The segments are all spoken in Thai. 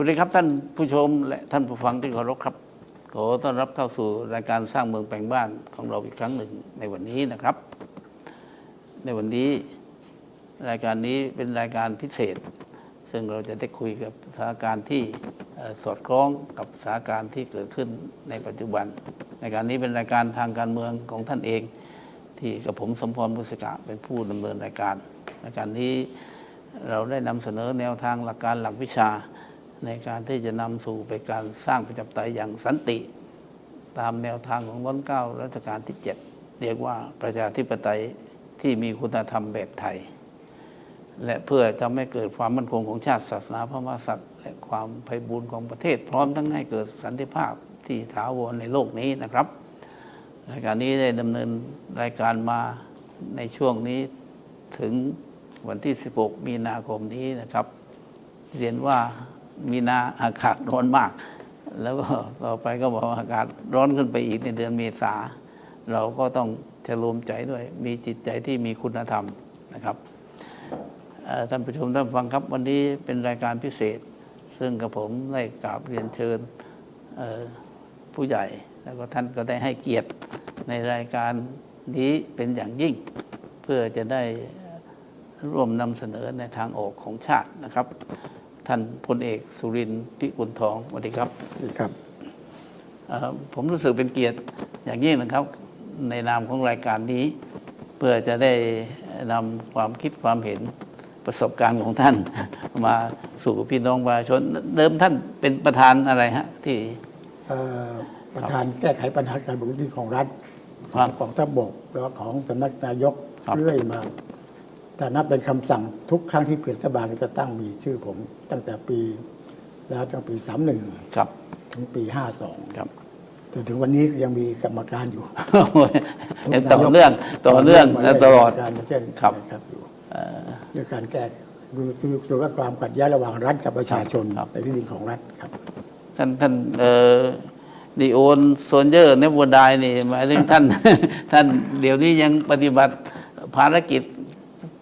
สวัสดีครับท่านผู้ชมและท่านผู้ฟังที่เคารพครับ ขอต้อนรับเข้าสู่รายการสร้างเมืองแปลงบ้านของเราอีกครั้งหนึ่งในวันนี้นะครับ ในวันนี้รายการนี้เป็นรายการพิเศษ ซึ่งเราจะได้คุยกับสถานการณ์ที่สอดคล้องกับสถานการณ์ที่เกิดขึ้นในปัจจุบันรายการนี้เป็นรายการทางการเมืองของท่านเอง ที่กับผมสมพรบุษกะเป็นผู้ดำเนินรายการรายการนี้เราได้นำเสนอแนวทางหลักการหลักวิชา ในการที่จะนำสู่ไปการสร้างประชาธิปไตยอย่างสันติ ตามแนวทางของร้นเก้ารัชกาลที่ 7 เรียกว่าประชาธิปไตยที่มีคุณธรรมแบบไทย และเพื่อจะไม่เกิดความมั่นคงของชาติศาสนาพระมหากษัตริย์ และความไพบูรย์ของประเทศ พร้อมทั้งให้เกิดสันติภาพที่ถาวรในโลกนี้นะครับ รายการนี้ได้ดำเนินรายการมาในช่วงนี้ถึงวันที่ 16 มีนาคมนี้นะครับ เรียนว่า มีนาอากาศร้อนมาก แล้วก็ต่อไปก็บอกว่าอากาศร้อนขึ้นไปอีกในเดือนเมษา เราก็ต้องจะรวมใจด้วย มีจิตใจที่มีคุณธรรมนะครับท่านผู้ชมท่านฟังครับวันนี้เป็นรายการพิเศษ ซึ่งกับผมได้กราบเรียนเชิญผู้ใหญ่ แล้วก็ท่านก็ได้ให้เกียรติในรายการนี้เป็นอย่างยิ่ง เพื่อจะได้ร่วมนำเสนอในทางออกของชาตินะครับ ท่านพลเอกสุรินทร์พิกุลทองสวัสดีครับครับเอ่อผมรู้สึกเป็นเกียรติอย่างยิ่งนะครับ ในนามของรายการนี้ เพื่อจะได้นำความคิดความเห็นประสบการณ์ของท่าน มาสู่พี่น้องประชาชน เดิมท่านเป็นประธานอะไรฮะที่เอ่อประธานแก้ไขปัญหาการบุกรุกที่ของรัฐครับของทัพบกแล้วก็ของสำนักนายกครับเรื่อยมา แต่นับเป็นคำสั่งทุกครั้งที่เปลี่ยนรัฐบาลก็จะตั้งมีชื่อผม ตั้งแต่ปีแล้วตั้งปี 31 ครับ ถึงปี 52 ครับจนถึงวันนี้ก็ยังมีกรรมการอยู่ยังต่อเนื่องต่อเนื่องและตลอดการเช่นครับนะครับอยู่เรื่องการแก้ดูดูดูว่าความขัดแย้งระหว่างรัฐกับประชาชนครับในที่ดินของรัฐครับ ท่านท่านเอ่อดีโอนโซนเจอร์เนบวดายนี่หมายถึงท่าน ท่านเดี๋ยวนี้ยังปฏิบัติภารกิจ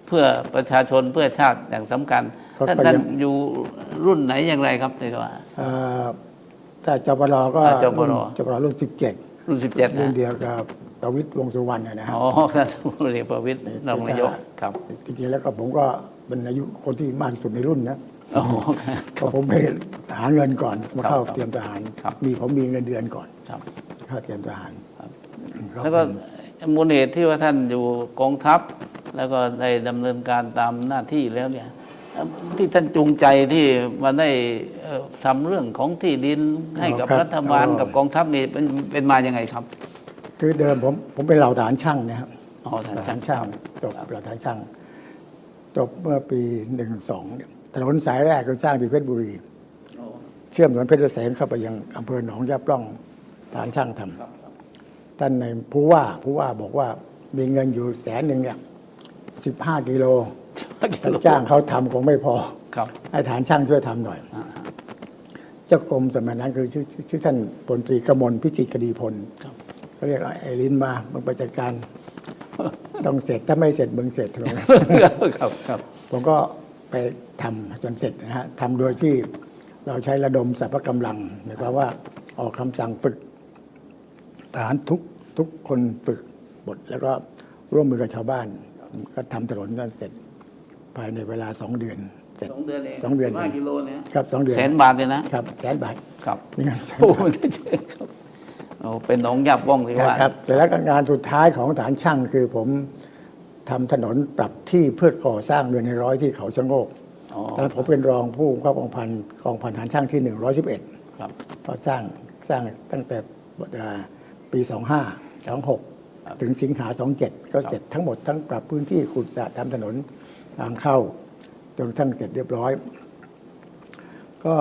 เพื่อประชาชนเพื่อชาติอย่างสำคัญครับท่านก็ยังท่านอยู่รุ่นไหนอย่างไรครับในตัวเอ่อถ้าจปรก็อ่าจปรจปรรุ่น17รุ่นสิบเจ็ดรุ่นนะเดียวกับประวิตรวงษ์สุวรรณนะฮะอ๋อท่านพลเอกประวิตรรองนายกครับจริงๆแล้วก็ผมก็เป็นอายุคนที่มากที่สุดในรุ่นนะโอ้โหเพราะผมไปหาเงินก่อนมาเข้าครับเตรียมทหารครับมีผมมีเงินเดือนก่อนครับเข้าเตรียมทหารครับแล้วก็มูลเหตุที่ว่าท่านอยู่กองทัพ แล้วก็ได้ดำเนินการตามหน้าที่แล้วเนี่ยเอ่อที่ท่านจูงใจที่มาได้เอ่อทำเรื่องของที่ดินให้กับรัฐบาลกับกองทัพนี่เป็นเป็นมายังไงครับ คือเดิมผมผมเป็นเหล่าทหารช่างนะครับอ๋อทหารเหล่าทหารช่าช่างงจบเหล่าทหารช่างจบเมื่อปีหนึ่งสองถนนสายแรกก็สร้างที่เพชรบุรี เชื่อมถนนเพชรเกษมเข้าไปยังอำเภอหนองยาปล่องทหารช่างทำท่านในผู้ว่าผู้ว่าบอกว่ามีเงินอยู่แสนหนึ่งเนี่ย สิบห้ากิโลถ้าจ้างเขาทำคงไม่พอครับให้ฐานช่างช่วยทำหน่อย เจ้ากรมสมัยนั้นคือชื่อชื่อชื่อท่านพลตรีกมลพิจิตรคดีพลครับเขาเรียกว่าไอ้ลินมามึงไปจัดการต้องเสร็จถ้าไม่เสร็จมึงเสร็จลงครับครับ ผมก็ไปทำจนเสร็จนะฮะทำโดยที่เราใช้ระดมสรรพกำลังหมายความว่าออกคำสั่งฝึกทหารทุกทุกคนฝึกบทแล้วก็ร่วมมือกับชาวบ้าน ก็ทำถนนกันเสร็จ ภายในเวลาสองเดือนเสร็จสองเดือนเองสองเดือนห้ากิโลเนี่ยครับสองเดือนแสนบาทเลยนะครับแสนบาทครับนี่ครับโอ้โหได้เจอครับโอ้เป็นหนองยับว่องที่ว่าครับแต่แล้วก็งานสุดท้ายของฐานช่างคือผมทำถนนปรับที่เพื่อก่อสร้างเรือนในร้อยที่เขาชะโงกอ๋อตอนนั้นผมเป็นรองผู้บังคับกองพันกองพันฐานช่างที่ 111ครับก็สร้างสร้างตั้งแต่เอ่อปี 25 26 ถึงสิงหา27ก็เสร็จทั้งหมดทั้งปรับพื้นที่ขุดสระทำถนนทางเข้า จนกระทั้งเสร็จเรียบร้อย ก็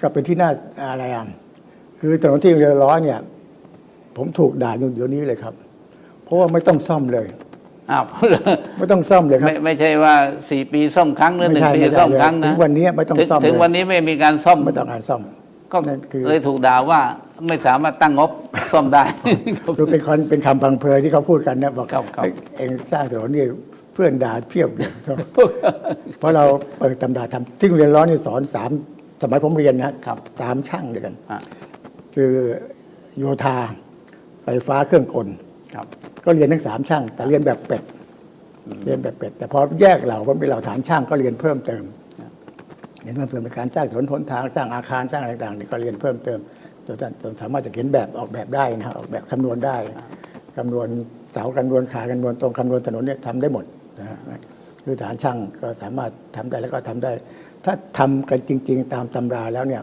ก็เป็นที่น่าอะไรอะคือถนนที่เรียบร้อยเนี่ย ผมถูกด่าอยู่เดี๋ยวนี้เลยครับ เพราะว่าไม่ต้องซ่อมเลยอ้าวไม่ต้องซ่อมเลยครับ ไม่ไม่ใช่ว่าสี่ปีซ่อมครั้งหรือหไม่นึ่งใช่ปีไม่ใช่ซ่อมครั้งเลยนะถึงวันนี้ไม่ต้องถึงซ่อมถึงเลยวันนี้ไม่มีการซ่อมไม่ต้องการซ่อม ก็นั่นคือเลยถูกด่าว่าไม่สามารถตั้งงบซ่อมได้คือเป็นคนเป็นคำพังเพยที่เขาพูดกันนะบอกครับครับเอ้ยเองสร้างถนนนี่เพื่อนด่าเพียบเลยเพราะเราเปิดตำราทำที่โรงเรียนร้อนนี่สอนสามฉสมัยผมเรียนนะครับสามช่างด้วยกันอะคือโยธาไฟฟ้าเครื่องกลครับก็เรียนทั้งสามช่าง แต่เรียนแบบเป็ดเรียนแบบเป็ด แต่พอแยกเหล่าก็เป็นเหล่าฐานช่างก็เรียนเพิ่มเติม เรียนเพิ่มเติมในการสร้างถนนหนทางสร้างอาคารสร้างอะไรต่างๆนี่ก็เรียนเพิ่มเติมจนจนสามารถจะเขียนแบบออกแบบได้นะฮะออกแบบคำนวณได้คำนวณเสาคำนวณขาคำนวณตรงคำนวณถนนเนี่ยทำได้หมดนะฮะคือฐานช่างก็สามารถทำได้แล้วก็ทำได้ ถ้าทำกันจริง ๆ ตามตำราแล้วเนี่ย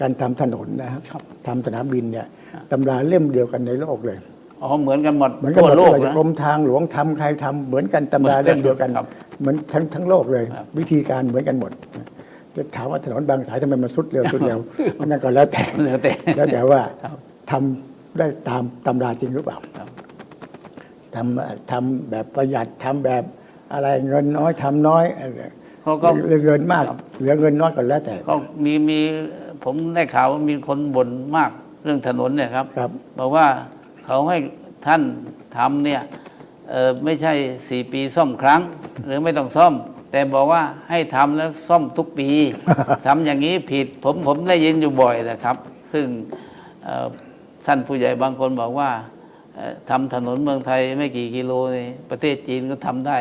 การทำถนนนะครับทำสนามบินเนี่ยตำราเล่มเดียวกันในโลกเลยอ๋อเหมือนกันหมดเหมือนกันทั่วหมดโลกเลยนะกรมทางหลวงทำใครทำเหมือนกันตำราเหมือนกันเล่มเดียวกันครับเหมือนทั้งทั้งโลกเลยครับวิธีการเหมือนกันหมด จะถามว่าถนนบางสายทำไมมันสุดเร็วสุดเร็วอันนั่นก็แล้วแต่แล้วแต่แล้วแต่ว่าครับทำได้ตามตำราจริงหรือเปล่าครับทำทำแบบประหยัดทำแบบอะไรเงินน้อยทำน้อยเออเขาก็เหลือเงินมาก เหลือเงินน้อยก็แล้วแต่ก็มีมีผมได้ข่าวว่ามีคนบ่นมากเรื่องถนนเนี่ยครับครับบอกว่าเขาให้ท่านทำเนี่ยเอ่อไม่ใช่สี่ปีซ่อมครั้ง หรือไม่ต้องซ่อม แต่บอกว่าให้ทำแล้วซ่อมทุกปีทำอย่างนี้ผิดผมผมได้ยินอยู่บ่อยนะครับ ซึ่งเอ่อท่านผู้ใหญ่บางคนบอกว่าเอ่อทำถนนเมืองไทยไม่กี่กิโลนี่ประเทศจีนก็ทำได้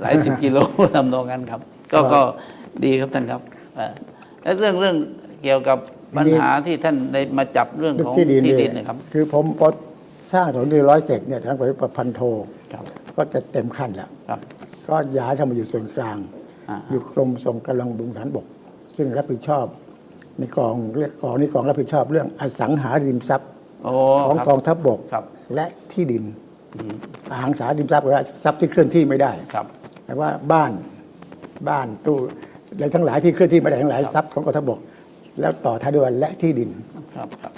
หลายสิบกิโลทำนองนั้นครับ ก็ครับก็ดีครับท่านครับเอ่อและเรื่องเรื่องเกี่ยวกับปัญหาที่ท่านได้มาจับเรื่องของที่ดินที่เนี่ดิยนนะครับ คือผมพอสร้างถนนเรียบร้อยเสร็จเนี่ยทางบริษัทพันโทครับก็จะเต็มขั้นแล้วครับ ก็ย้ายเข้ามาอยู่ส่วนกลางอ่าอยู่กรมส่งกำลังบำรุงฐานบก ซึ่งรับผิดชอบ ในกองเรียกกองนี้กองรับผิดชอบเรื่องอสังหาริมทรัพย์โอ้ของครับกองทัพบกครับและที่ดินอสังหาริมทรัพย์หรือว่าทรัพย์ที่เคลื่อนที่ไม่ได้ครับแต่ว่าบ้านบ้านตู้อะไรทั้งหลายที่เคลื่อนที่ไม่ได้ทั้งหลายทรัพย์ของกองทัพบก แล้วต่อท้ายด้วยว่าและที่ดินครับครับ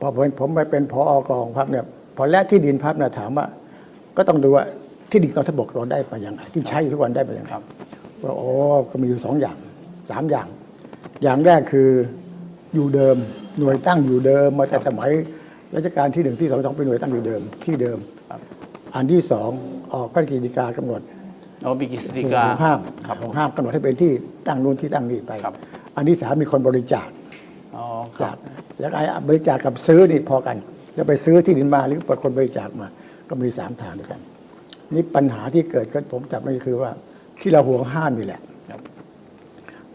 พอผมผมไปเป็นพออกองพับเนี่ยพอและที่ดินพับเนี่ยถามว่า ก็ต้องดูว่า ที่ดินกองทัพบกเราได้ไปยังไงที่ใช้อยู่ทุกวันได้ไปยังไงครับว่าโอ้ก็มีอยู่สองอย่างสามอย่าง อย่างแรกคืออยู่เดิมหน่วยตั้งอยู่เดิมมาแต่สมัยรัชกาลที่หนึ่งที่สองสองเป็นหน่วยตั้งอยู่เดิมที่เดิมครับอันที่สองออกพระกฤษฎีกากำหนดเอามีกิจขสิกาองห้ามครับของห้ามกำหนดให้เป็นที่ตั้งนู้นที่ตั้งนี่ไปครับอันที่สามมีคนบริจาคอ๋อครัจาบกแล้วไอ้บริจาคกับซื้อนี่พอกัน แล้วไปซื้อที่ดินมาหรือเป็นคนบริจาคมา ก็มีสามทางด้วยกัน นี่ปัญหาที่เกิดขึ้นผมจับไม่คือว่า ที่เราห่วงห้ามนี่แหละครับ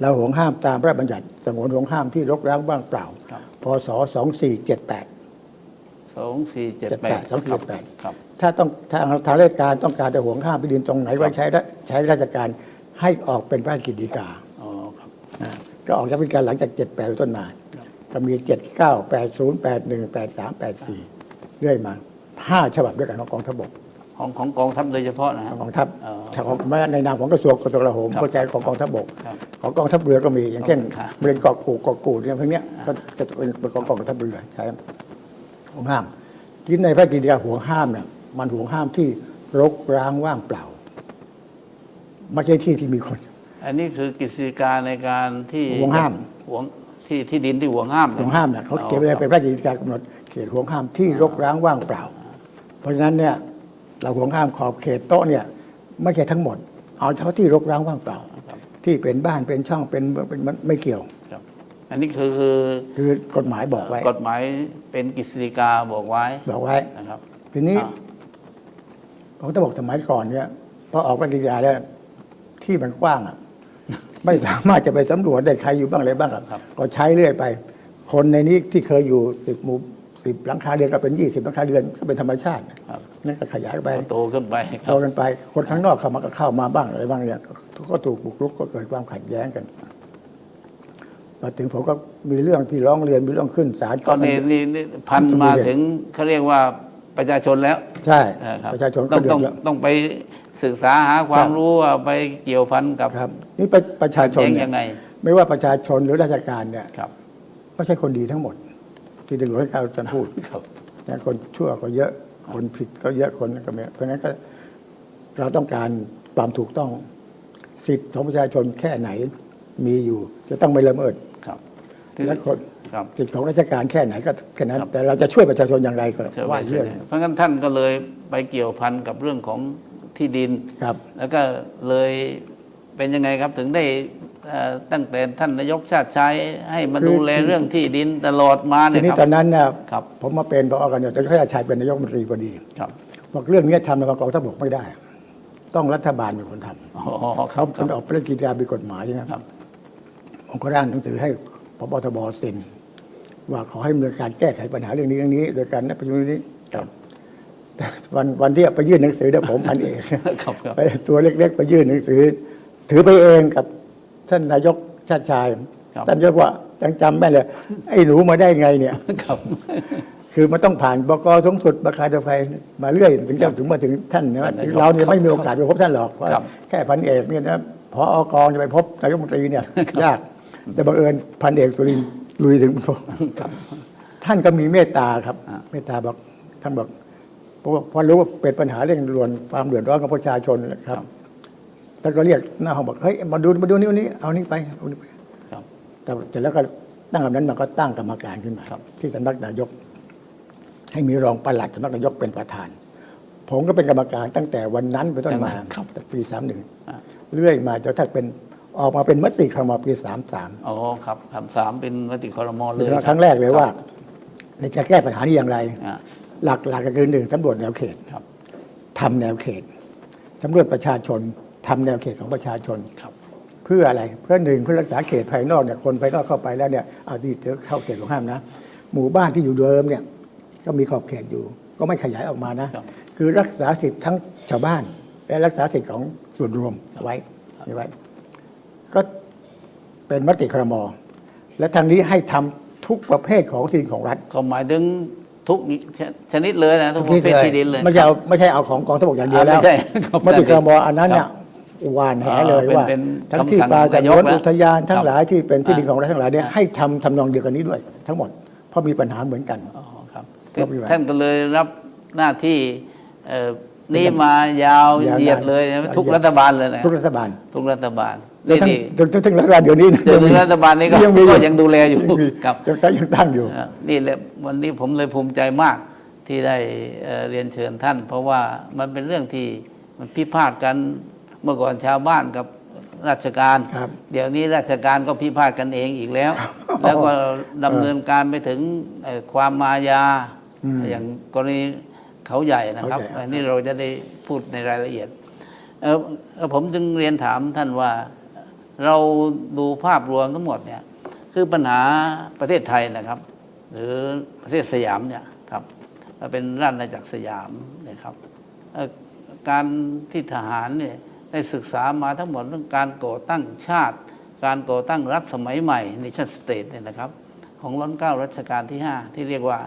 เราห่วงห้ามตามพระราชบัญญัติสงวนห่วงห้ามที่รกร้างว่างเปล่าครับพศสองสี่เจ็ดแปดสองสี่เจ็ดแปดสองสี่ครับเจ็ดแปดครับถ้าต้องทางทางราชการต้องการจะห่วงห้ามที่ดินตรงไหนไว้ใช้ได้ใช้ราชการให้ออกเป็นพระราชกิจฎีกาอ๋อครับนะก็ออกจากเป็นการหลังจาก7 8ต้นมาก็มี7 9 8 0 8 1 8 3 8 4เรื่อยมา5ฉบับด้วยกันของกองทัพบก ของของกองทัพโดยเฉพาะนะคขรัอบงกองทัพอ๋อของไม่ในนามของกระทรวงกระทรวงกลาโหมครับเข้าใจของกองทัพบกครับของกองทัพเรือก็มีอย่างเช่นครับบริเวณเกาะกู่เกาะกู่เนี่ยพวกเนี้ยก็จะเป็นเป็นของกองทัพเรือใช่ห่วงห้ามที่ในพระกิจฎีกาห่วงห้ามเนี่ยมันห่วงห้ามที่รกร้างว่างเปล่าไม่ใช่ที่ที่มีคน อันนี้คือกิจสิกาในการที่ห่วงห้ามห่วงที่ที่ดินที่ห่วงห้ามห่วงห้ามเนี่ยเขาเก็บไว้เป็นพระราชกิจการกำหนดเขตห่วงห้ามที่รกร้างว่างเปล่า เพราะฉะนั้นเนี่ย เราห่วงห้ามขอบเขตโต๊ะเนี่ยไม่ใช่ทั้งหมด เอาเฉพาะที่รกร้างว่างเปล่า ที่เป็นบ้านเป็นช่องเป็นเป็นมันไม่เกี่ยวครับอันนี้คือคือคือกฎหมายบอกไว้ กฎหมายเป็นกิจสิกาบอกไว้บอกไว้นะครับ ทีนี้อ่าผมต้องบอกสมัยก่อนเนี่ยพอออกปฏิญาแล้วที่มันกว้างอะไม่สามารถจะไปสำรวจได้ใครอยู่บ้างอะไรบ้างอะก็ใช้เรื่อยไป คนในนี้ที่เคยอยู่สิบหมู่ สิบหลังคาเรือนก็เป็นยี่สิบหลังคาเรือนก็เป็นธรรมชาติครับ นั่นก็ขยายไปโตขึ้นไปคโตรับกันไป คนข้างนอกเข้ามาก็เข้ามาบ้างอะไรบ้างเนี่ยก็ถูกบุกรุกก็เกิดความขัดแย้งกันมาถึงผมก็มีเรื่องที่ร้องเรียนมีเรื่องขึ้นศาลตอนนี้นี่นี่พันมาถึงเขาเรียกว่าประชาชนแล้ว ใช่เออครับประชาชนต้ก็องเดือต้องดร้อนต้องไปศึกษาหาความครับรู้ว่าไปเกี่ยวพันกับครับนี่ประประชาชนแย้งเนี่ยังไง ไม่ว่าประชาชนหรือราชการเนี่ยครับไม่ใช่คนดีทั้งหมด ที่ได้หลวงให้การท่านพูดครับนะคนชั่วก็เยอะคนผิดก็เยอะคนก็ไม่เพราะฉะนั้นก็เราต้องการความถูกต้องสิทธิ์ของประชาชนแค่ไหนมีอยู่ จะต้องไม่ละเมิดครับและคนครับสิทธิ์ของราชการแค่ไหนก็แค่นั้นครับแต่เราจะช่วยประชาชนอย่างไรก็เชื่อว่าไว้เรื่องเพราะงั้นท่านก็เลยไปเกี่ยวพันกับเรื่องของที่ดินครับ แล้วก็เลยเป็นยังไงครับถึงได้เอ่อ ตั้งแต่ท่านนายกชาติชัยให้มาดูแลเรื่องที่ดินตลอดมาทีเนี่ยนี้ครับ ตอนนั้นเนี่ยครับผมมาเป็นพอกันเนี่ยตอนข้าชายเป็นนายกรัฐมนตรีพอดีครับบอกเรื่องนี้ทำในกองทัพบกไม่ได้ ต้องรัฐบาลเป็นคนทำอ๋อคเขารับคเป็รันบ ออกเป็นกิจการมีกฎหมายใช่ไหมครับ ผมก็ร่างหนังสือให้พบทบเซ็นว่าขอให้ดำเนินการแก้ไขปัญหาเรื่องนี้เรื่องนี้ โดยการนับประชุมนี้ครับ แต่วันวันที่ไปยื่นหนังสือเนี่ยผมพันเอกครับครับ ไปตัวเล็กๆ ไปยื่นหนังสือ ถือไปเองกับ ท่านนายกชาติชายครับท่านยกว่ายังจำแม่นเลย ไอ้หนูมาได้ไงเนี่ยครับ คือมันต้องผ่านบกสูงสุดบคาตไฟมาเรื่อยถึงจะถึงมาถึงท่านนะท่านนายกเราเนี่ยไม่มีโอกาสไปพบท่านหรอกเพราะครับแค่พันเอกเนี่ยนะพออกองจะไปพบนายกรัฐมนตรีเนี่ยยากแต่บังเอิญพันเอกสุรินทร์ลุยถึงพบครับท่านก็มีเมตตาครับอ่าเมตตาบอกท่านบอกเพราะว่าพอรู้ว่าเป็นปัญหาเร่งด่วนความเดือดร้อนของประชาชนนะครับ ท่านก็เรียกหน้าห้องบอกเฮ้ยมาดูมาดูนี่วันนี้เอานี่ไปเอานี่ไปครับแต่แต่แล้วก็ตั้งคำนั้นมันก็ตั้งกรรมการขึ้นมาครับที่สำนักนายก ให้มีรองปลัดสำนักนายกเป็นประธาน ผมก็เป็นกรรมการตั้งแต่วันนั้นเป็นต้นมาครับตั้งแต่ปีสามหนึ่งอ่าเรื่อยมาจนถ้าเป็นออกมาเป็นมติครมปีสามสามอ๋อครับคำสามเป็นมติคอรมอเลยครั้งแรกเลยว่าเราจะแก้ปัญหานี้อย่างไรอ่าหลักหลักก็คือหนึ่งสำรวจแนวเขตครับทำแนวเขตสำรวจประชาชน ทำแนวเขตของประชาชนครับเพื่ออะไรเพื่อหนึ่งเพื่อรักษาเขตภายนอกเนี่ยคนภายนอกเข้าไปแล้วเนี่ยเอาที่เธอเข้าเขตของห้ามนะ หมู่บ้านที่อยู่เดิมเนี่ยก็มีขอบเขตอยู่ ก็ไม่ขยายออกมานะครับคือรักษาสิทธิ์ทั้งชาวบ้าน และรักษาสิทธิ์ของส่วนรวมไว้ไว้ ก็เป็นมติครมและทางนี้ให้ทำทุกประเภทของที่ดินของรัฐก็หมายถึงทุกชนิดเลยนะทุกประเภทที่ดินเลยไม่ใช่เอาไม่ใช่เอาของกองทัพบกอย่างเดียวอ่าแล้วไม่ใช่ครับมติครมอันนั้นเนี่ย ครับหวานแหเลยอ่าเป็นว่าเป็นทั้งที่คำสั่งป่าสนางยกวนแล้วอุทยานทั้คงรับหลายที่เป็นที่ดินอ่าของรัฐทั้งหลายเนี่ยอ่าให้ทำทำนองเดียวกันนี้ด้วย ทั้งหมดเพราะมีปัญหาเหมือนกันอ๋อครับครับพี่หวานท่านก็เลยรับหน้าที่เอ่อนี่มายาวยาวนานเหยียดเลยนะทุกยาวรัฐบาลเลยนะทุกรัฐบาลทุกรัฐบาลแล้วนี่ทั้งนี่ทั้งทั้งรัฐบาลเดี๋ยวนี้นะเดี๋ยวนี้รัฐบาลนี้ก็มีก็ยังดูแลอยู่งมีครับยังตั้งยังตั้งอยู่เอ่อนี่แหละวันนี้ผมเลยภูมิใจมากที่ได้เอ่อเรียนเชิญท่าน เพราะว่ามันเป็นเรื่องที่มันพิพาทกัน เมื่อก่อนชาวบ้านกับราชการ ครับเดี๋ยวนี้ราชการก็พิพาทกันเองอีกแล้ว แล้วก็ดำเนินการไปถึงเอ่อความมายาอืมอย่างกรณีเขาใหญ่นะครับ เขาใหญ่ อันนี้เราจะได้พูดในรายละเอียดเอ่อเอ่อผมจึงเรียนถามท่านว่าเราดูภาพรวมทั้งหมดเนี่ย คือปัญหาประเทศไทยนะครับ หรือประเทศสยามเนี่ยครับเป็นราชอาณาจักรสยามนะครับเอ่อการที่ทหารเนี่ย ได้ศึกษามาทั้งหมดเรื่องการก่อตั้งชาติ การก่อตั้งรัฐสมัยใหม่ nation state เนี่ยนะครับ ของรัชเก้ารัชกาลที่ 5 ที่เรียกว่า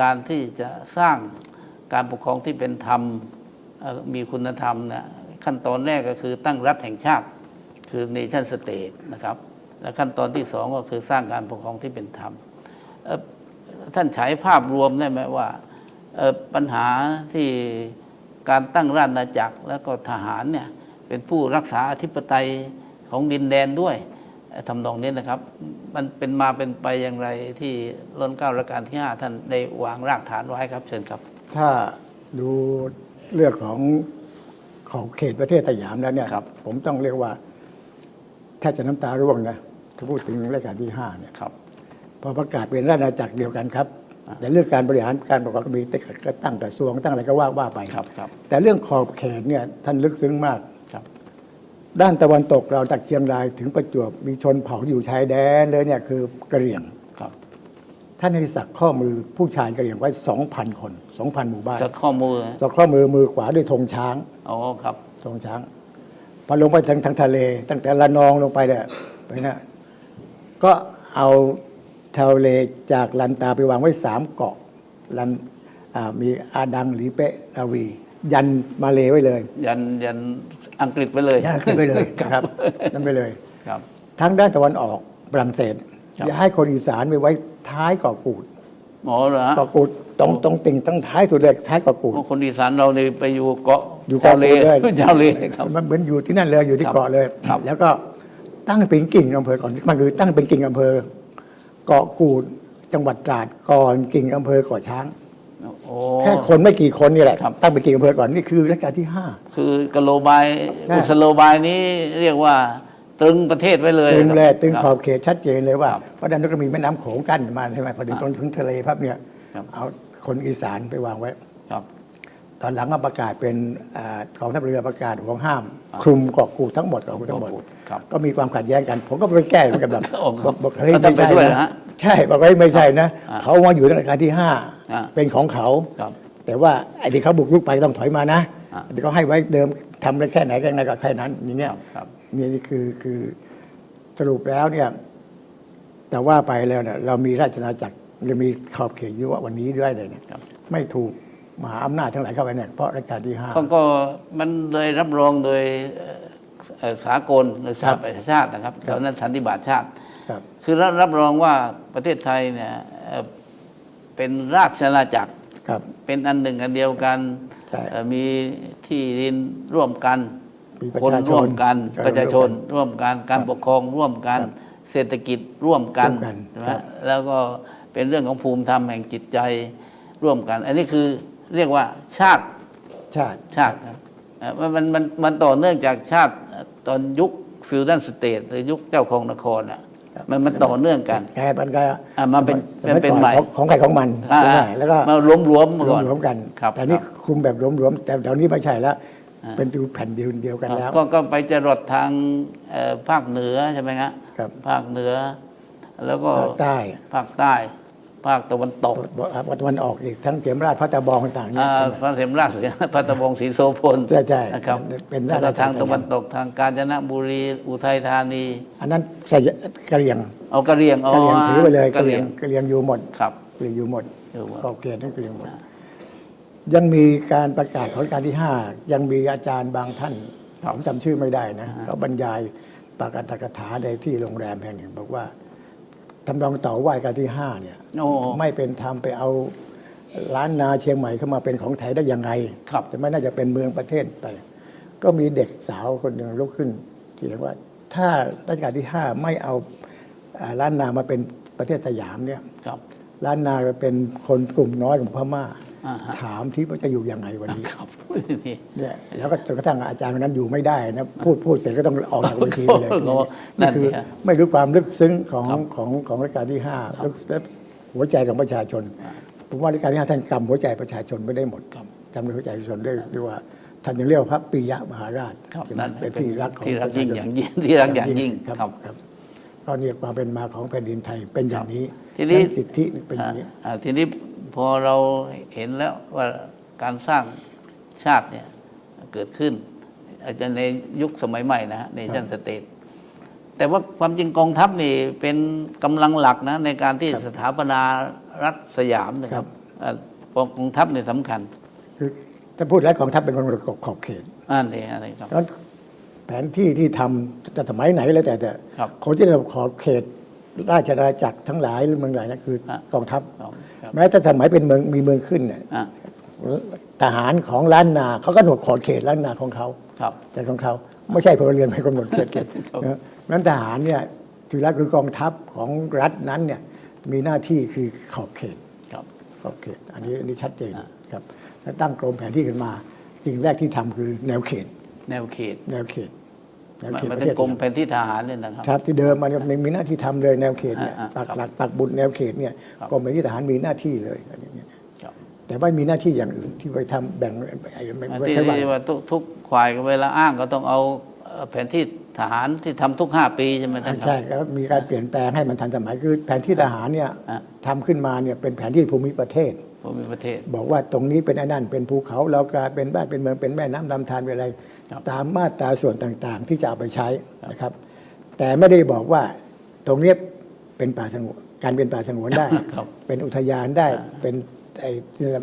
การที่จะสร้างการปกครองที่เป็นธรรมมีคุณธรรมนี่ยขั้นตอนแรกก็คือตั้งรัฐแห่งชาติคือ nation state นะครับ และขั้นตอนที่สองก็คือสร้างการปกครองที่เป็นธรรมท่านฉายภาพรวมได้ไหมว่าปัญหาที่การตั้งราชอาณาจักรแล้วก็ทหารเนี่ย เป็นผู้รักษาอธิปไตยของดินแดนด้วยเอ่อทำนองนี้นะครับ มันเป็นมาเป็นไปอย่างไรที่รัชเก้ารัชกาลที่ 5 ท่านได้วางรากฐานไว้ครับ เชิญครับ ถ้าดูเรื่องของของเขตประเทศสยามแล้วเนี่ยครับผมต้องเรียกว่าแทบจะน้ำตาร่วงนะถ้าพูดถึงรายการที่ห้าเนี่ยครับพอประกาศเป็นราชอาณาจักรเดียวกันครับ แต่เรื่องการบริหารการปกครองก็มีก็ตั้งกระทรวงตั้งอะไรก็ว่าว่าไปครับครับ แต่เรื่องขอบเขตเนี่ยท่านลึกซึ้งมากครับ ด้านตะวันตกเราจากเชียงรายถึงประจวบมีชนเผ่าอยู่ชายแดนเลยเนี่ยคือกะเหรี่ยงครับท่านให้สักข้อมือผู้ชายกะเหรี่ยงไว้2,000คน2,000หมู่บ้านสักข้อมูลสักข้อมือมือขวาด้วยธงช้างอ๋อครับธงช้างพอลงไปทางทางทะเล ตั้งแต่ละนองลงไปเนี่ยไปนะก็เอาทะเลจากลันตาไปวางไว้สามเกาะลันอ่ามีอาดังหลีเปะราวี ยันมาเลไว้เลย ยันยัน อังกฤษไปเลยยันขึ้นไปเลยนะครับนั่นไปเลยครับทั้งด้านตะวันออกฝรั่งเศสครับอย่าให้คนอีสานไปไว้ท้ายเกาะกูดหมอเหรอฮะเกาะกูดตรงตรงติ่งตั้งท้ายสุดเลยท้ายเกาะกูดเพราะคนอีสานเราเนี่ยไปอยู่เกาะอยู่เจ้าเกาะเลกูดเลยเจ้าเลครับมันเหมือนอยู่ที่นั่นเลยอยู่ที่ครับเกาะเลยครับแล้วก็ตั้งเป็นกิ่งอำเภอก่อนมันคือตั้งเป็นกิ่งอำเภอ เกาะกูดจังหวัดตราดก่อนกิ่งอำเภอเกาะช้าง โอ้ แค่คนไม่กี่คนนี่แหละ ครับ ตั้งเป็นกิ่งอำเภอก่อนนี่คือรัชกาลที่ห้า คือกะโลบายใช่ กุศโลบายนี้เรียกว่าตรึงประเทศไว้เลยตึงเลยตึงครับขอบเขตชัดเจนเลยว่าครับเพราะด้านนู้นก็มีแม่น้ำโขงกั้นมาใช่ไหมพอถึงตรงถึงทะเลพับเนี่ยครับ เอาคนอีสานไปวางไว้ ครับ ตอนหลังมาประกาศเป็นอ่ากองทัพเรือประกาศห่วงห้าม คลุมเกาะกูดทั้งหมดเกาะกูดทั้งหมด เกาะกูดครับ ก็มีความขัดแย้งกัน ผมก็ไปแก้เหมือนกันแบบโอ้โหบอกบอกเฮ้ยแล้วท่าไม่นไปใช่ด้วยนะนะฮะใช่บอกว่าไม่ใช่นะอ่าเขามาอยู่ในรัชกาลที่ห้าอ่าเป็นของเขาครับแต่ว่าไอ้ที่เขาบุกรุกไปต้องถอยมานะอ่าไอ้ที่เขาให้ไว้เดิมทำได้แค่ไหนแค่ไหนก็แค่นั้นอย่างเงี้ยครับครับนี่นี่คือคือสรุปแล้วเนี่ยแต่ว่าไปแล้วเนี่ยเรามีราชอาณาจักรเรามีขอบเขตอยู่ว่าวันนี้ด้วยเลยเนี่ยครับไม่ถูกมหาอำนาจทั้งหลายเข้าไปเนี่ยเพราะรัชกาลที่ห้าก็ก็มันเลยรับรองโดยเอ่อเอ่อ สากลหรือสหประชาชาตินะครับครับตอนนั้นสันติบาตชาติครับคือรับรับรองว่าประเทศไทยเนี่ยเอ่อเป็นราชอาณาจักรครับเป็นอันหนึ่งอันเดียวกันใช่เอ่อมีที่ดินร่วมกันมีประคนชาชนร่วมกันใช่ประชาชนร่วมกันการปกครองร่วมกันครับเศรษฐกิจร่วมกันร่วมกันใช่ไหมครับแล้วก็เป็นเรื่องของภูมิธรรมแห่งจิตใจร่วมกัน อันนี้คือเรียกว่าชาติชาติชาติครับเอ่อมันมันมันมันต่อเนื่องจากชาติเอ่อ ตอนยุคฟิวดันสเตทหรือยุคเจ้าครองนครอะมันมันต่อเนื่องกันแกมันก็อะมาเป็นสมัยเป็นก่อใหม่ของของใครของมันอ่าใช่ไหมแล้วก็มารวมรวมๆมาก่อนรวมๆกันครับแต่นี่ครับคุมแบบรวมๆแต่ตอนนี้ไม่ใช่แล้วเป็นดูแผ่นเดียวเดียวกันแล้ว ก็ก็ไปจรดทางเอ่อภาคเหนือใช่ไหมครับครับภาคเหนือ แล้วก็ภาคใต้ภาคใต้ ภาคตะวันตกตะวันออกอีกทั้งเขียมราชพัตตาบองต่างๆเนี่ยอ่าพระเถมราชเสียพระตะบงศรีโสพลใช่ใช่นะครับเป็นแล้วก็ราชทางการตะวันตกทางกาญจนบุรีอุทัยธานี อันนั้นใส่กะเหรี่ยงเอากระเรียงกะเหรี่ยงถือไปเลยกกะระเหเรีรี่ยยงงกะเหรี่ยงอยู่หมดครับกะเหรี่ยงอยู่หมดอยู่หมดขอบเขตทั้งกะเหรี่ยงหมด ยังมีการประกาศของรัชการที่ห้ายังมีอาจารย์บางท่านผมจำชื่อไม่ได้นะเขาบรรยายปากาตกถาในที่โรงแรมแห่งหนึ่งบอกว่า ทำนองต่อว่ารัชการที่ห้าเนี่ยโอ้ไม่เป็นธรรมไปเอาล้านนาเชียงใหม่เข้ามาเป็นของไทยได้ยังไงครับ จะไม่น่าจะเป็นเมืองประเทศไป ก็มีเด็กสาวคนหนึ่งลุกขึ้นเถียงว่าถ้ารัชกาลที่ห้าไม่เอาอ่าล้านนามาเป็นประเทศสยามเนี่ยครับล้านนาเป็นคนกลุ่มน้อยของพม่าอ่าฮะ ถามที่ว่าจะอยู่ยังไงวันนี้ครับนี่เนี่ยแล้วก็จนกระทั่งอาจารย์คนนั้นอยู่ไม่ได้นะพูดพูดเสร็จก็ต้องออกจากเวทีไปเลยโอ้โหนั่นี่นคือสิฮะไม่รู้ความลึกซึ้งของครับของของรัชกาลที่ห้าลึกและหัวใจของประชาชน ผมว่ารัชกาลที่ห้าท่านกำหัวใจประชาชนไม่ได้หมดครับจำในหัวใจประชาชนได้เรียกว่าท่านยังเรียกว่าพระปิยมหาราชครับใช่ไหมนั่นเป็นที่รักของที่รักประชยิ่งชนอย่างยิ่งที่รักอย่างยิ่งครับครับครับก็เนี่ยความเป็นมาของแผ่นดินไทยเป็นอย่างนี้ทีนี้สิทธิเป็นอย่างนี้อ่าทีนี้ พอเราเห็นแล้วว่าการสร้างชาติเนี่ยเกิดขึ้น อาจจะในยุคสมัยใหม่นะฮะในชั้นสเตทแต่ว่าความจริงกองทัพนี่เป็นกำลังหลักนะในการที่สถาปนารัฐสยามนะคครัรับบอ่ากองทัพเนี่ยสำคัญคือถ้าพูดแล้วกองทัพเป็นคนกำหนดขอบเขตอันนี้อะไรครับเพราะฉะนั้นแผนที่ที่ทำจะสมัยไหนแล้วแต่แต่ครับคนที่เราขอบเขตราชอาณาจักรทั้งหลายหรือเมืองหลายนั่นคือฮะกองทัพครับครับ แม้แต่สมัยเป็นเมืองมีเมืองขึ้นเนี่ยอะ ทหารของล้านนาเขาก็หนวดขอบเขตล้านนาของเขาครับแต่ของเขาไม่ใช่พลเรือนไปกำหนดเขตเขตครับ นะนั้นทหารเนี่ยถือแล้วคือกองทัพของรัฐนั้นเนี่ยมีหน้าที่คือขอบเขต ครับ ขอบเขตอันนี้อันนี้ชัดเจนครับแล้วตั้งกรมแผนที่ขึ้นมาสิ่งแรกที่ทำคือแนวเขต แนวเขต แนวเขตแน วมันเขตมันประเป็เทนศกรมเนี่ยแผนที่ทหารเลยนะครับ ครับที่เดิมมันมีมีหน้าที่ทำเลยแนวเขตเนี่ยอ่าปักครับหลักปักบุญแนวเขตเนี่ยครับ กรมแผนที่ทหารมีหน้าที่เลยอันนี้เนี่ยครับแต่ไม่มีหน้าที่อย่างอื่นที่ไปทำแบ่งไอ้ไม่อันไม่ที่ใช่ว่าที่ว่าทุกทุกฝ่ายก็เวลาอ้างก็ต้องเอาเอ่อแผนที่ทหารที่ทำทุกห้าปีใช่ไหมท่านคใช่รับครับมีการเปลี่ยนแปลงให้มันทันสมัยคือแผนที่ทหารเนี่ยอะ ทำขึ้นมาเนี่ยเป็นแผนที่ภูมิประเทศภูมิประเทศ บอกว่าตรงนี้เป็นไอ้นั่นเป็นภูเขาเรากลายเป็นบ้านเป็นเมืองเป็นแม่น้ำลำธารเป็นอะไรครับ ตามมาตราส่วนต่างๆ ที่จะเอาไปใช้นะครับ แต่ไม่ได้บอกว่าตรงเนี้ยเป็นป่าสงวนการเป็นป่าสงวนได้ครับเป็นอุทยานได้เป็นไอ้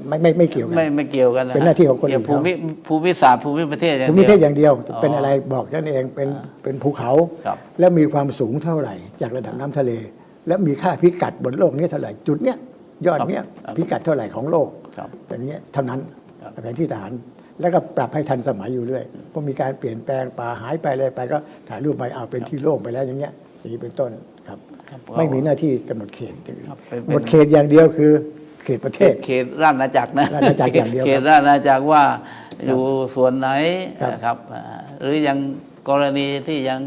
ไม่ไม่ไม่เกี่ยวกันไม่ไม่เกี่ยวกันนะเป็นหน้าที่ของคนอื่นเกี่ยวภูมิภูมิศาสตร์ภูมิประเทศอย่างภูเดีมิยวประเทศอย่างเดียวอ๋อเป็นอะไรบอกนั่นเองเป็นเป็นภูเขาครับแล้วมีความสูงเท่าไหร่ จากระดับน้ำทะเล แล้วมีค่าพิกัดบนโลกนี้เท่าไหร่จุดเนี้ยยอดเนี้ยครับพิกัดเท่าไหร่ของโลกครับแต่นี้เท่านั้นครับแผนที่ทหาร แล้วก็ปรับให้ทันสมัยอยู่เรื่อยพอมีการเปลี่ยนแปลงป่าหายไปอะไรไปก็ถ่ายรูปไปเอาเป็นที่โล่งไปแล้วอย่างเงี้ยอย่างนี้เป็นต้นครับครับไม่มีหน้าที่กำหนดเขตอย่างอื่นครับเป็นกำหนดเขตอย่างเดียวคือเขตประเทศ เขตราชอาณาจักรนะราชอาณาจักรอย่างเดียวเขตราชอาณาจักรว่าอยู่ส่วนไหนครับนะครับอ่าหรือยังกรณีที่ยัง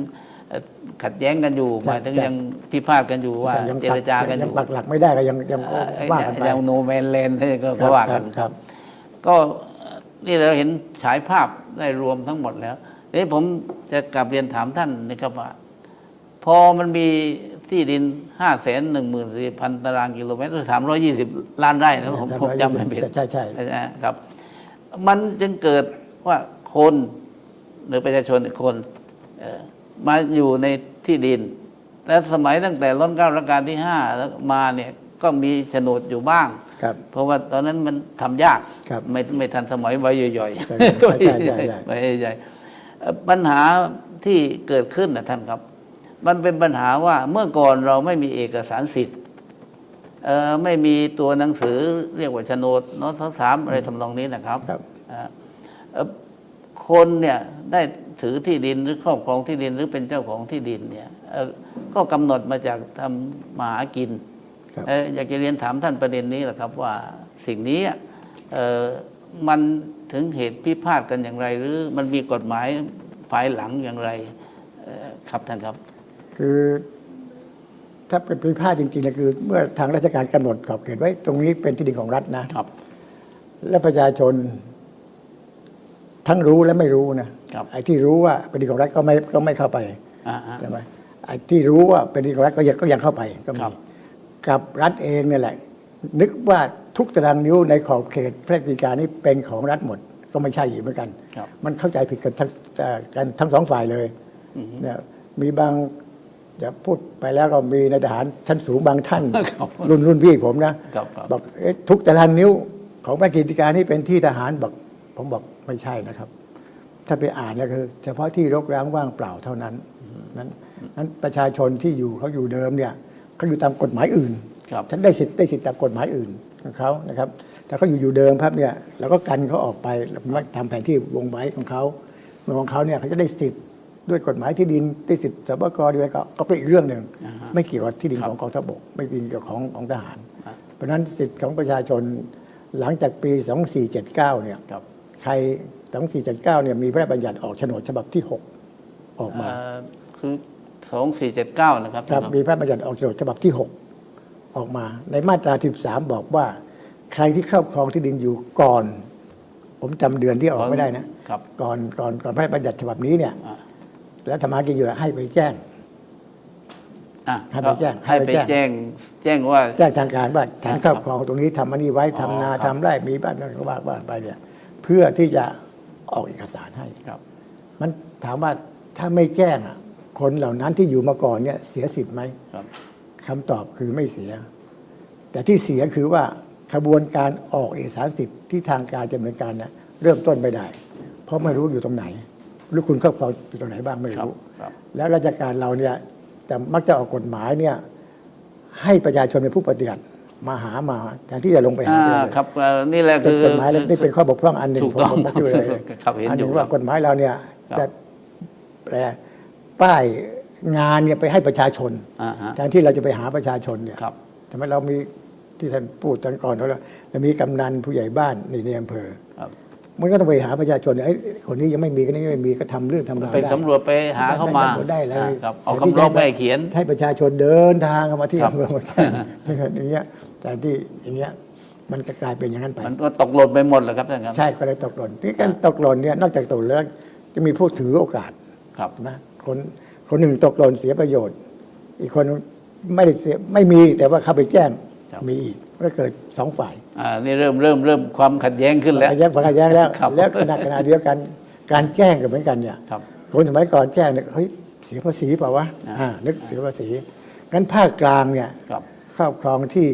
เอ่อขัดแย้งกันอยู่หมายถึงใช่ยังพิพาทกันอยู่ว่ายังเจรจากันอยังยู่ปักหลักไม่ได้ก็ยังยังเอ่อว่ากันไปยังโนแมนแลนด์ก็ครัก็บว่ากัน ครับ ก็ นี่เราเห็นฉายภาพได้รวมทั้งหมดแล้วนี่ผมจะกลับเรียนถามท่านนะครับว่า พอมันมีที่ดินห้าแสนหนึ่งหมื่นสี่พันตารางกิโลเมตรหรือสามร้อยี่สิบล้านไร่นะผมผมจำไม่ผิดใช่ใช่ครับ มันจึงเกิดว่าคนหรือประชาชนอีกคนเอ่อมาอยู่ในที่ดินและสมัยตั้งแต่รัชกาลรัชกาลที่ห้าแล้วมาเนี่ยก็มีโฉนดอยู่บ้าง ครับเพราะว่าตอนนั้นมันทำยากครับไม่ไม่ทันสมัยใบใหญ่ใช่ๆใช่ใช่ใช่ใบใหญ่ๆเอ่อปัญหาที่เกิดขึ้นนะท่านครับ มันเป็นปัญหาว่าเมื่อก่อนเราไม่มีเอกสารสิทธิ์เอ่อไม่มีตัวหนังสือเรียกว่าโฉนดนอทสามอะไรทำนองนี้นะครับครับเอ่อเอ่อคนเนี่ยได้ถือที่ดินหรือครอบครองที่ดินหรือเป็นเจ้าของที่ดินเนี่ยเอ่อก็กำหนดมาจากทำมาหากินครับเอ่ออยากจะเรียนถามท่านประเด็นนี้แหละครับว่าสิ่งนี้เอ่อมันถึงเหตุพิพาทกันอย่างไร หรือมันมีกฎหมายภายหลังอย่างไรเอ่อครับท่านครับ คือถ้าเป็นพิพาทจริงๆนะคือ เมื่อทางราชการกำหนดขอบเขตไว้ ตรงนี้เป็นที่ดินของรัฐนะครับ และประชาชน ทั้งรู้และไม่รู้นะครับไอ้ที่รู้ว่าเป็นดินของรัฐก็ไม่ก็ไม่เข้าไปอ่าฮะใช่ไหมไอ้ที่รู้ว่าเป็นดินของรัฐก็ยังก็ยังเข้าไปก็มีครับ กับรัฐเองเนี่ยแหละ นึกว่าทุกตารางนิ้วในขอบเขตพระราชกิจการนี้เป็นของรัฐหมด ก็ไม่ใช่อีกเหมือนกัน ครับ มันเข้าใจผิดกันทั้งเอ่อกันทั้งสองฝ่ายเลยเนี่ยมีบางจะพูดไปแล้วก็มีในทหารชั้นสูงบางท่าน ครับรุ่นรุ่นพี่ผมนะครับครับ บอกเอ๊ะทุกตารางนิ้วของพระกิจการนี่เป็นที่ทหารบอกผมบอกไม่ใช่นะครับ ถ้าไปอ่านแล้วคือ เฉพาะที่รกร้างว่างเปล่าเท่านั้นนั้นนั้นประชาชนที่อยู่เขาอยู่เดิมเนี่ย เขาอยู่ตามกฎหมายอื่นครับฉันได้สิทธิ์ได้สิทธิ์ตามกฎหมายอื่นของเขานะครับ แต่เขาอยู่อยู่เดิมครับเนี่ยเราก็กันเขาออกไปแล้วมาทำแผนที่วงไว้ของเขาเมื่อของเขาเนี่ยเขาจะได้สิทธิ์ด้วยกฎหมายที่ดินได้สิทธิ์สปกรด้วยก็ก็เป็นอีกเรื่องหนึ่งอ่าฮะไม่เกี่ยวกับที่ดินครับของกองทัพบกไม่เกี่ยวกับของของทหารอะเพราะฉะนั้นสิทธิ์ของประชาชนหลังจากปี 2479 เนี่ยครับใคร 2479 เนี่ยมีพระราชบัญญัติออกโฉนดฉบับที่ 6 ออกมาเอ่อคือ สองสี่เจ็ดเก้านะครับครับท่านมีพระราชบัญญัติออกโฉนดฉบับที่ 6 ออกมาในมาตรา 13 บอกว่า ใครที่ครอบครองที่ดินอยู่ก่อน ผมจำเดือนที่ออกไม่ได้นะครับก่อนก่อนก่อนพระราชบัญญัติฉบับนี้เนี่ยอะแล้วธรรมากินอยู่ให้ไปแจ้งอะให้ไปแจ้งให้ไปให้ไปแจ้แจ้งงแจ้งว่าแจ้งทางการว่าฉันครอบครองตรงนี้ทำอันนี้ไว้ทำนาอ๋อครับทำไร่มีบ้านนั่นก็ว่าบ้านไปเนี่ย เพื่อที่จะออกเอกสารให้ครับ มันถามว่าถ้าไม่แจ้งอะ คนเหล่านั้นที่อยู่มาก่อนเนี่ยเสียสิทธิ์ไหมครับคำตอบคือไม่เสีย แต่ที่เสียคือว่าขบวนการออกเอกสารสิทธิ์ที่ทางการจะดำเนินการเนี่ยเริ่มต้นไม่ได้ เพราะไม่รู้อยู่ตรงไหนหรือคุณครอบครองอยู่ตรงไหนบ้างไม่ครับรู้ครับแล้วราชการเราเนี่ยจะมักจะออกกฎหมายเนี่ยให้ประชาชนเป็นผู้ปฏิบัติมาหามาแทนที่จะลงไปหาอ่าเองเลยครับเอ่อนี่แหละเป็คืนอกฎหมายแล้วนี่เป็นข้อบกพร่องอันหนึ่งถูกต้องผมผมพูดเลยครับเห็นอันอหยู่นึ่งคว่ารับกฎหมายเราเนี่ยครับจะแปล ป้ายงานเนี่ยไปให้ประชาชนอ่าฮะ แทนที่เราจะไปหาประชาชนเนี่ยครับทำไมเรามีที่ท่านพูดตอนก่อนเราจะมีกำนันผู้ใหญ่บ้านในในอำเภอ ครับ มันก็ต้องไปหาประชาชนเนี่ยไอ้คนนี้ยังไม่มีคนนี้ยังไม่มีก็ทำเรื่องทำราวไปได้สำรวจไปหาเข้ามาได้เลยอ่ครับเอาแต่ที่คำร้องไปให้เขียน ให้ประชาชนเดินทางเข้ามาที่ครับ อำเภอหมดอย่างเงี้ยแต่ที่อย่างเงี้ยมันก็กลายเป็นอย่างนั้นไป มันก็ตกหล่นไปหมดเลยครับท่านครับ ใช่ก็เลยตกหล่นที่การตกหล่นเนี่ยนอกจากตกหล่นแล้วจะมีผู้ถือโอกาสครับ นะ คนคนหนึ่งตกหล่นเสียประโยชน์ อีกคนไม่ได้เสียไม่มีแต่ว่าเข้าไปแจ้งครับมีอีกก็เกิดสองฝ่ายอ่านี่เริ่มเริ่มเริ่มความขัดแย้งขึ้นแล้วขัดแย้งขัดแย้งแล้วครับแล้วขณะขณะเดียวกันการแจ้งก็เหมือนกันเนี่ยครับคนสมัยก่อนแจ้งเนี่ยเฮ้ยเสียภาษีเปล่าวะอ่าอ่านึกเสียภาษีงั้นภาคกลางเนี่ยครับครอบครองที่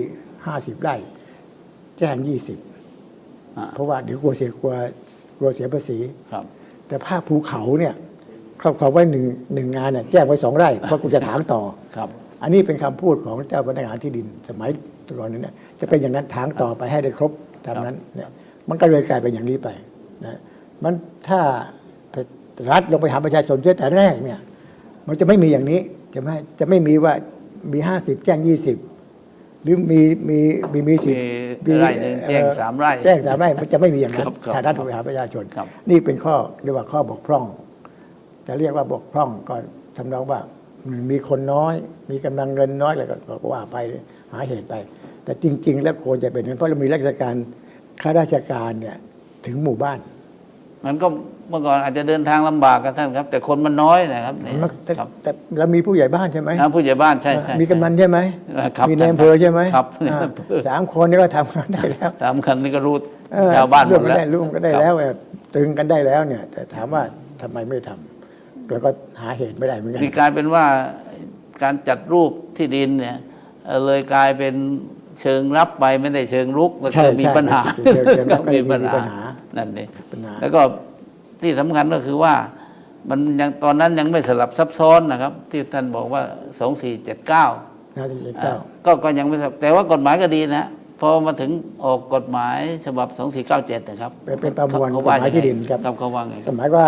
ห้าสิบไร่ แจ้งยี่สิบอ่าเพราะว่าเดี๋ยวกลัวเสียกลัวกลัวเสียภาษีครับ แต่ภาคภูเขาเนี่ย ครอบครองไว้หนึ่งหนึ่งงานเนี่ยแจ้งไว้สองไร่เพราะกูจะถางต่อ ครับ อันนี้เป็นคำพูดของเจ้าพนักงานที่ดิน สมัยก่อนนั้นเนี่ยจะเป็นอย่างนั้นถางต่อไปให้ได้ครบตามนั้นเนี่ยมันก็เลยกลายเป็นอย่างนี้ไปนะมันถ้ารัฐลงไปหาประชาชนเสียแต่แรกเนี่ย มันจะไม่มีอย่างนี้จะไม่จะไม่มีว่ามีห้าสิบแจ้งยี่สิบหรือมีมีมีมีสิบมีไร่หนึ่งแจ้งสามไร่แจ้งสามไร่มันจะไม่มีอย่างนั้นครับครับถ้ารัฐลงไปหาประชาชน ครับ นี่เป็นข้อเรียกว่าข้อบกพร่อง จะเรียกว่าบกพร่องก็ทำนองว่าหนึ่งมีคนน้อย มีกำลังเงินน้อยอะไรก็ก็ว่าไปหาเหตุไป แต่จริง ๆ แล้วควรจะเป็นอย่างนั้นเพราะเรามีราชการข้าราชการเนี่ยถึงหมู่บ้านมันก็เมื่อก่อนอาจจะเดินทางลำบากกันท่านครับ แต่คนมันน้อยนะครับนี่มันแต่ครับแต่เรามีผู้ใหญ่บ้านใช่ไหมอ่าผู้ใหญ่บ้านใช่ใช่มีกำนันใช่ไหมครับมีนายอำเภอใช่ไหมครับอ่าสามคนนี่ก็ทำงานได้แล้วตามคันนี้ก็รู้เออชาวบ้านหมร่วดมกันแล้วได้ร่วมกันได้ครับแล้วแบบตึงกันได้แล้วเนี่ย แต่ถามว่าทำไมไม่ทำ แล้วก็หาเหตุไม่ได้เหมือนกันมีกลายเป็นว่าการจัดรูปที่ดินเนี่ยเอ่อเลยกลายเป็นเชิงรับไปไม่ได้เชิงรุกแล้วใช่ก็มีใช่ปัญหาเชิงเชิงรับก็มีปัญหานั่นเอง ปัญหา แล้วก็ที่สำคัญก็คือว่ามันยังตอนนั้นยังไม่สลับซับซ้อนนะครับ ที่ท่านบอกว่าสองสี่เจ็ดเก้าน่าจะเก้าก็ก็ยังไม่สลับแต่ว่ากฎหมายก็ดีนะพอมาถึงออกกฎหมายฉบับสองสี่เก้าเจ็ดนะครับเป็นเป็นประมวลเขากฎว่าหมายที่ดินครับ ครับเขาว่าไงคกรับฎหมายว่า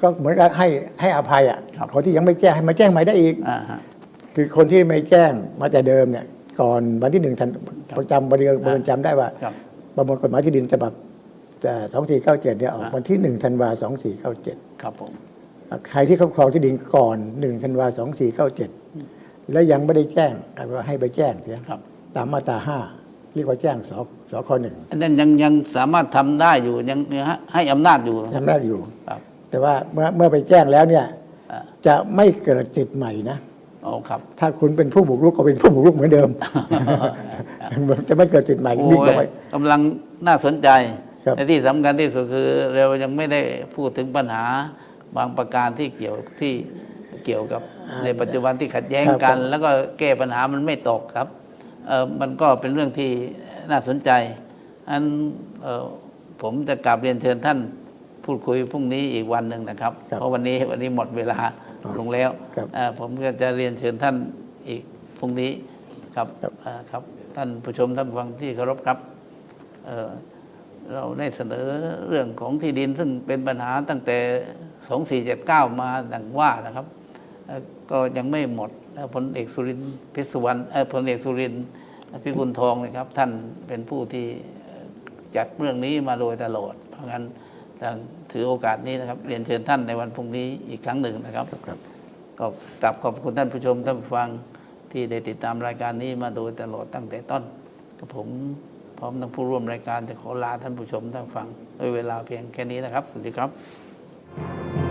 ก็เหมือนกับให้ให้อภัยอะครับคนที่ยังไม่แจ้งให้มาแจ้งใหม่ได้อีกอ่าฮะคือคนที่ไม่แจ้งมาแต่เดิมเนี่ย ก่อนวันที่หนึ่งทันประจำบริเวณจำได้ว่าครับประมวลกฎหมายที่ดินฉบับสองสี่เก้าเจ็ดเนี่ยออกวันที่หนึ่งธันวาสองสี่เก้าเจ็ดครับผมใครที่ครอบครองที่ดินก่อนหนึ่งธันวาสองสี่เก้าเจ็ดแล้วยังไม่ได้แจ้งก็ให้ไปแจ้งเสียครับตามมาตราห้าเรียกว่าแจ้งสสคหนึ่งอันนั้นยังยังสามารถทำได้อยู่ยังให้อำนาจอยู่ทำได้อยู่ครับ แต่ว่าเมื่อเมื่อไปแจ้งแล้วเนี่ยอ่าจะไม่เกิดสิทธิ์ใหม่นะอ๋อครับ ถ้าคุณเป็นผู้บุกรุกก็เป็นผู้บุกรุกเหมือนเดิม จะไม่เกิดสิทธิ์ใหม่โอ้บิ๊กยบอกไว้กำลังน่าสนใจครับและที่สำคัญที่สุดคือเรายังไม่ได้พูดถึงปัญหาบางประการที่เกี่ยวที่เกี่ยวกับในปัจจุบันที่ขัดแย้งกัน แล้วก็แก้ปัญหามันไม่ตกครับเออมันก็เป็นเรื่องที่น่าสนใจอันเอ่อผมจะกราบเรียนเชิญท่าน พูดคุยพรุ่งนี้อีกวันหนึ่งนะครับครับ เพราะวันนี้วันนี้หมดเวลาลงแล้วครับเอ่อผมก็จะเรียนเชิญท่านอีกพรุ่งนี้ครับครับเอ่อครับท่านผู้ชมท่านผู้ฟังที่เคารพครับเอ่อเราได้เสนอเรื่องของที่ดินซึ่งเป็นปัญหาตั้งแต่ 2479 มาดังว่านะครับเอ่อก็ยังไม่หมดแล้วพลเอกสุรินทร์พิศวรรณเอ่อพลเอกสุรินทร์พิกุลทองนะครับ ท่านเป็นผู้ที่เอ่อจัดเรื่องนี้มาโดยตลอดเพราะงั้นทาง ถือโอกาสนี้นะครับ เรียนเชิญท่านในวันพรุ่งนี้อีกครั้งหนึ่งนะครับครับก็กลับขอบคุณท่านผู้ชมท่านผู้ฟังที่ได้ติดตามรายการนี้มาโดยตลอดตั้งแต่ต้นกับผมพร้อมทั้งผู้ร่วมรายการจะขอลาท่านผู้ชมท่านผู้ฟังด้วยเวลาเพียงแค่นี้นะครับ สวัสดีครับ